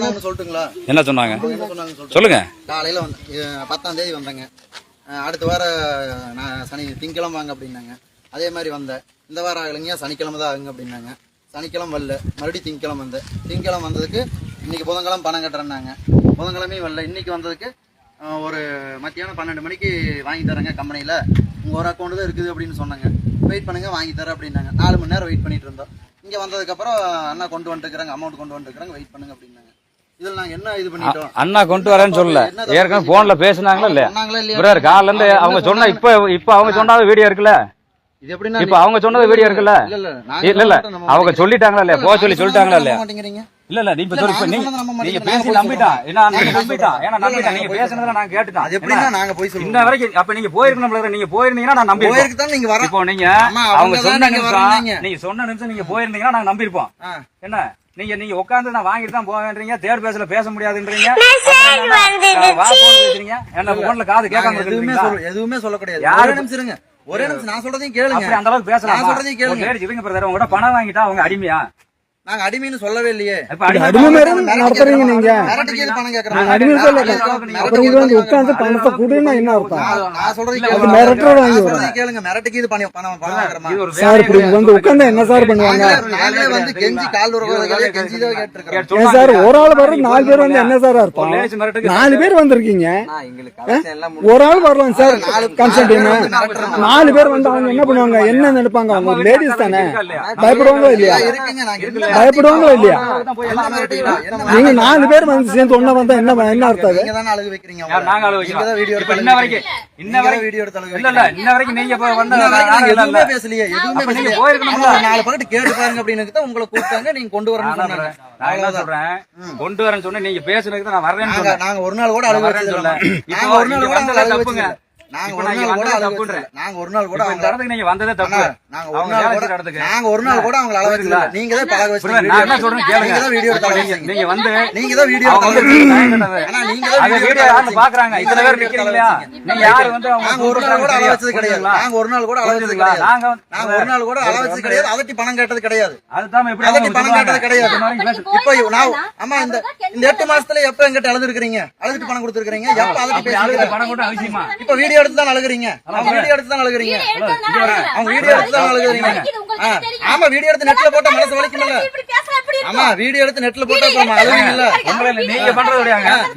சொன்னாங்கன்னு சொல்லட்டுங்களா? என்ன சொன்னாங்க? சொல்லுங்க. காலையில் வந்து பத்தாம் தேதி வந்தேங்க. அடுத்த வாரம் நான் சனி திங்கக்கிழமை வாங்க அப்படின்னாங்க. அதே மாதிரி வந்தேன் இந்த வாரம் ஆகலைங்க சனிக்கிழமை தான் ஆகுங்க அப்படின்னாங்க. சனிக்கிழமை வரல. மறுபடியும் திங்கக்கிழமை வந்தேன். திங்கக்கிழமை வந்ததுக்கு இன்னைக்கு புதன்கிழமை பணம் கட்டுறேன்னாங்க. புதன்கிழமையும் வரல. இன்னைக்கு வந்ததுக்கு ஒரு மத்தியானம் பன்னெண்டு மணிக்கு வாங்கி தரேங்க கம்பெனியில். உங்கள் ஒரு அக்கௌண்ட் தான் இருக்குது அப்படின்னு சொன்னாங்க. வெயிட் பண்ணுங்க வாங்கி தரேன் அப்படின்னாங்க. நாலு மணி நேரம் வெயிட் பண்ணிட்டு இருந்தோம். இங்கே வந்ததுக்கப்புறம் அண்ணா கொண்டு வந்துட்டுருக்காங்க அமௌண்ட் கொண்டு வந்துட்டுருக்காங்க வெயிட் பண்ணுங்க அப்படின்னாங்க. இதில் நாங்கள் என்ன இது பண்ணிட்டோம்? அண்ணா கொண்டு வரேன்னு சொல்லல. ஏற்கனவே போன்ல பேசுனாங்களா இல்லையா? பிரதர் காலைல இருந்து அவங்க சொன்ன இப்ப இப்ப அவங்க சொன்னது வீடியோ இருக்குல்ல? இப்ப அவங்க சொன்னது வீடியோ இருக்குல்ல? இல்ல இல்ல அவங்க சொல்லிட்டாங்களா இல்லையா? போக சொல்லி சொல்லிட்டாங்களா இல்லையா? இல்ல இல்ல நாங்க நீங்க நம்ப. பேசி நம்பிட்டான் ஏன்னா நாங்க நம்பிட்டான் ஏன்னா நம்பிட்டான் நாங்க பேசுனதுல நான் கேட்டுட்டான். அது எப்படின்னா நாங்க போய் இன்ன சொல்லுவோம் வரைக்கும் அப்ப நீங்க போயிருக்கணும். நீங்க போயிருந்தீங்கன்னா நான் தான் நீங்க வர இப்போ நீங்க அவங்க சொன்ன நிமிஷம். நீங்க சொன்ன நிமிஷம் நீங்க போயிருந்தீங்கன்னா நாங்க நம்பிருப்போம். என்ன? நீங்க நீங்க உட்கார்ந்து நான் வாங்கிட்டு தான் போவேன்றீங்க தேர்ட் பேஸ்ல பேச முடியாதுன்றீங்க. பேசுறீங்க. என்ன போன்ல காது கேட்காம எதுவுமே இருக்கீங்களா சொல்ல எதுவுமே சொல்லக்கூடாது யாரு- ஒரே நிமிஷம் ஒரே நிமிஷம் நான் சொல்றதையும் கேளுங்க. அந்த அளவுக்கு பேசலாம்? நான் சொல்றதையும் கேளுங்க. இருங்க பிரதர் உங்ககிட்ட பணம் வாங்கிட்டா அவங்க அடிமையா? நாங்க அடிமைன்னு சொல்லவே இல்லையே. நடத்துறீங்க நீங்க. மிரட்டிக்கு எது பணம் கேக்குறாங்க நாங்க அடிமை சொல்ல உட்கார்ந்து பணத்தை கொடுன்னா என்ன அர்த்தம்? நான். அது மிரட்டுறது வாங்கி. சொல்றதை கேளுங்க. மிரட்டிக்கு இது பணம் பணம் பணம் வாங்குறமா? இது ஒரு சார் இப்படி. வந்து உட்கார்ந்து என்ன சார் பண்ணுவாங்க? நாங்களே வந்து கெஞ்சி கால் உறவுகளே கெஞ்சி தான் சார் ஒரு ஆள் வர நாலு பேர் வந்து என்ன சார் ஒரு அர்த்தம்? நாலு பேர் வந்திருக்கீங்க. ஒரு ஆள் வரலாம் சார் நாலு- கன்சல்டிங் நாலு பேர் மிரட்டுறாங்க. நாலு பேர் வந்து அவங்க என்ன பண்ணுவாங்க? என்ன நினைப்பாங்க? அவங்க லேடிஸ் தானே? பயப்படுவாங்களா இல்லையா. பயப்படுவாங்களா இல்லையா? நீங்க நாலு பேர் வந்து சேர்ந்து ஒண்ணா வந்தா என்ன என்ன அர்த்தம் நீங்க தானே அழுகு வைக்கிறீங்க நாங்க வீடியோ எடுத்து இன்ன வரைக்கும் இன்ன வரைக்கும் வீடியோ எடுத்து அழுகு இல்ல இல்ல இன்ன வரைக்கும் நீங்க இப்ப வந்த எதுவுமே பேசலையே எதுவுமே பேசலையே. நாலு பக்கத்து கேட்டு பாருங்க அப்படின்னு தான் உங்களை கூப்பிட்டாங்க நீங்க கொண்டு வரணும்னு நான் சொன்னாங்க. நான் என்ன சொல்றேன்? கொண்டு வரேன்னு சொன்னேன் நீங்க பேசுனதுக்கு தான் நான் வரேன்னு நாங்க சொன்னேன் நாங்க ஒரு நாள் கூட அழுகு வரேன்னு. சொல்ல. இப்போ ஒரு நாள் கூட தப்புங்க. நாங்க ஒரு நாள் கூட தப்புன்றேன். நாங்க ஒரு நாள் கூட இப்ப இந்த அவங்க இடத்துக்கு நீங்க வந்ததே தப்பு அண்ணா, நாங்க ஒரு அவங்க நாள் கூட இடத்துக்கு நாங்க ஒரு நாள் கூட அவங்கள அளவு வச்சதில்ல. நீங்க தான் பழக புரியுதா? வச்சீங்க நான் என்ன சொல்றேன் கேளுங்க. நீங்க தான் வீடியோ எடுத்து நீங்க- வந்து நீங்க தான் வீடியோ? ஆனா நீங்க தான் வீடியோ யாரு பாக்குறாங்க. இத்தனை பேர். நீங்க யாரு அவங்க ஒரு நாள் கூட அள வச்சது கிடையாது. நாங்க ஒரு நாள் கூட அள வச்சது புரியுதுங்களா? கிடையாது. நாங்க ஒரு நாள் கூட அள வச்சது கிடையாது. அதட்டி பணம் கேட்டது கிடையாது அதுதான் எப்படி அதட்டி பணம்? கேட்டது கிடையாது. இப்ப நான் ஆமா இந்த இந்த எட்டு மாசத்துல எப்ப எங்கிட்ட அழுதுருக்கீங்க அழுதுட்டு பணம் கொடுத்துருக்கீங்க எப்ப அதட்டி பணம் கூட அவசியமா இப்ப வீடியோ எடுத்து தான் அழுகுறீங்க அவங்க வீடியோ எடுத்து தான் அழுகுறீங்க அவங்க வீடியோ எடுத்து தான் அழுகுறீங்க ஆமா வீடியோ எடுத்து நெட்ல போட்டா மனசு வலிக்கும்ல. ஆமா வீடியோ எடுத்து நெட்ல போட்டா அழுவீங்கல்ல நீங்க பண்றது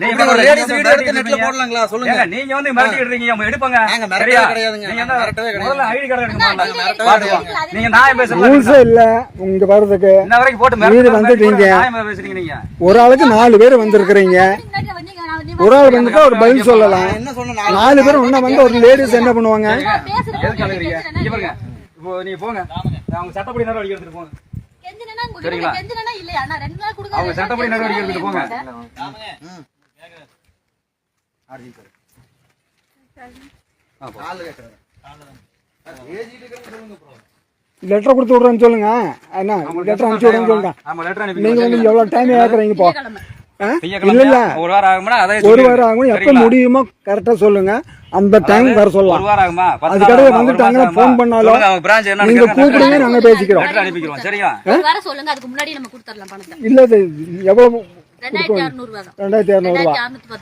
நீங்க ஒரு பண்றது லேடிஸ் வீடியோ எடுத்து நெட்ல போடலாங்களா? சொல்லுங்க. நீங்க வந்து மிரட்டிட்டு இருக்கீங்க அவங்க எடுப்பாங்க. நாங்க மிரட்டவே? கிடையாதுங்க. நீங்க என்ன- மிரட்டவே கிடையாது. முதல்ல ஐடி கார்டு எடுக்க மாட்டாங்க மிரட்டவே. நீங்க நியாயம் பேசுறது ரூல்ஸே இல்ல உங்க வர்றதுக்கு இன்ன வரைக்கும் போட்டு வீடு மிரட்டுறது வந்துட்டீங்க. நியாயமா பேசுறீங்க நீங்க. ஒரு ஆளுக்கு நாலு பேர் வந்திருக்கிறீங்க. ஒரு ஆள் வந்துட்டா ஒரு பதில் சொல்லலாம். நான் என்ன சொன்னேன்? நாலு பேர் ஒண்ணா வந்து ஒரு லேடிஸ் என்ன பண்ணுவாங்க? எதுக்கு அழுகுறீங்க இங்க பாருங்க. இப்போ நீங்க போங்க. அவங்க சட்டப்படி நடவடிக்கை எடுத்துட்டு போங்க. சரிங்களா? அவங்க சட்டப்படி நடவடிக்கை எடுத்துட்டு போங்க. ஆளு கேட்கறேன். லெட்டர் கொடுத்து விடுறேன்னு சொல்லுங்க. என்ன? லெட்டர் அனுப்பிச்சு விடுறேன்னு சொல்லுங்க ஆமா லெட்டர் அனுப்பி நீங்க வந்து எவ்வளவு டைம் ஏக்குறீங்க இப்போ? இல்ல ஒரு வாரம் ஆகுமா ஒரு. வாரம் எப்ப? முடியுமோ கரெக்டா சொல்லுங்க. அந்த டைம் வர ஒரு சொல்லலாம் வாரம் ஆகுமா? ஒரு வந்துட்டாங்க, phone ஆகுமா? பண்ணாலும் அவங்க branch என்ன நீங்க கூப்பிடுங்க நாங்க பேசிக்கிறோம். அனுப்பிக்கிறோம் சரிங்களா வர சொல்லுங்க அதுக்கு முன்னாடி நம்ம கொடுத்துடலாம் பணத்தை. இல்ல எவ்வளவு ரெண்டாயிரத்தி அறுநூறு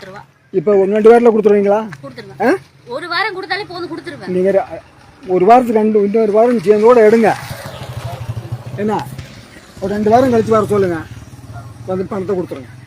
ரூபா. இப்போ ஒரு ரெண்டு வாரத்தில் கொடுத்துருவீங்களா? ஒரு வாரம் கொடுத்தாலே போதும் கொடுத்துருவேன். நீங்க ரெ- ஒரு வாரத்துக்கு ரெண்டு இன்னொரு வாரம் சேர்ந்தோட எடுங்க. என்ன? ஒரு ரெண்டு வாரம் கழிச்சு வர சொல்லுங்க. வந்து பணத்தை கொடுத்துருங்க.